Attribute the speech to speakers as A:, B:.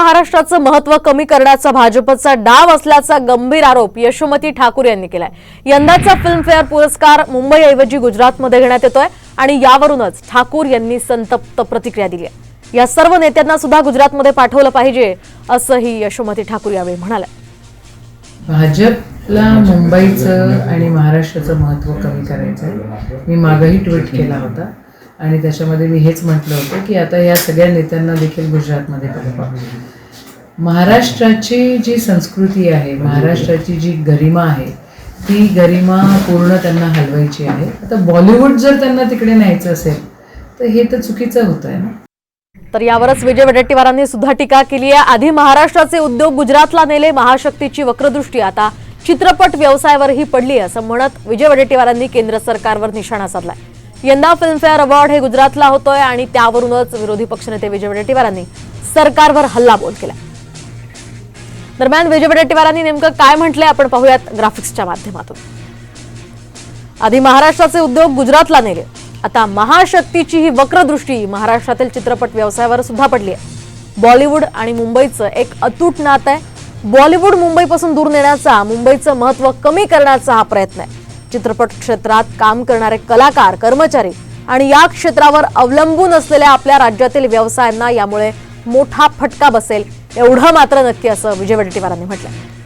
A: महाराष्ट्राचं महत्त्व कमी करण्याचा भाजपचा डाव असल्याचा गंभीर आरोप यशोमती ठाकूर यांनी केलाय. यंदाचा फिल्मफेअर पुरस्कार मुंबईऐवजी गुजरातमध्ये घेण्यात येतोय आणि यावरूनच ठाकूर यांनी संतप्त प्रतिक्रिया दिली आहे. या सर्व नेत्यांना सुद्धा गुजरातमध्ये पाठवलं पाहिजे असंही यशोमती ठाकूर यावेळी म्हणाल्या.
B: भाजपला मुंबईचं आणि महाराष्ट्राचं महत्त्व कमी करायचं आहे मी मागही ट्विट केला होता. आणि त्याच्यामध्ये मी हेच म्हटलं होतं की आता या सगळ्या नेत्यांना देखील गुजरातमध्ये महाराष्ट्राची जी संस्कृती आहे महाराष्ट्राची जी गरिमा आहे ती गरिमा पूर्ण त्यांना हलवायची आहे. आता बॉलिवूड जर त्यांना तिकडे न्यायचं असेल तर हे तर चुकीचं होतं आहे ना?
A: तर यावरच विजय वडेट्टीवारांनी सुद्धा टीका केली आहे. आधी महाराष्ट्राचे उद्योग गुजरातला नेले महाशक्तीची वक्रदृष्टी. आता चित्रपट व्यवसायावरही पडली असं म्हणत विजय वडेट्टीवारांनी केंद्र सरकारवर निशाणा साधलाय. यंदा फिल्मफेअर अवॉर्ड हे गुजरातला होतोय आणि त्यावरूनच विरोधी पक्षनेते विजय वडेट्टीवारांनी सरकारवर हल्लाबोल केला दरम्यान विजय वडेट्टीवारांनी नेमकं काय म्हटलंय आपण पाहूयात ग्राफिक्सच्या माध्यमातून. आधी महाराष्ट्राचे उद्योग गुजरातला नेले. आता महाशक्तीची ही वक्रदृष्टी महाराष्ट्रातील चित्रपट व्यवसायावर सुद्धा पडली आहे बॉलिवूड आणि मुंबईचं एक अतूट नातं आहे. बॉलिवूड मुंबईपासून दूर नेण्याचा मुंबईचं महत्त्व कमी करण्याचा हा प्रयत्न आहे. चित्रपट क्षेत्रात काम करणारे कलाकार कर्मचारी आणि या क्षेत्रावर अवलंबून असलेल्या आपल्या राज्यातील व्यवसायांना यामुळे मोठा फटका बसेल एवढं मात्र नक्की असं विजय वडेट्टीवारांनी म्हटलं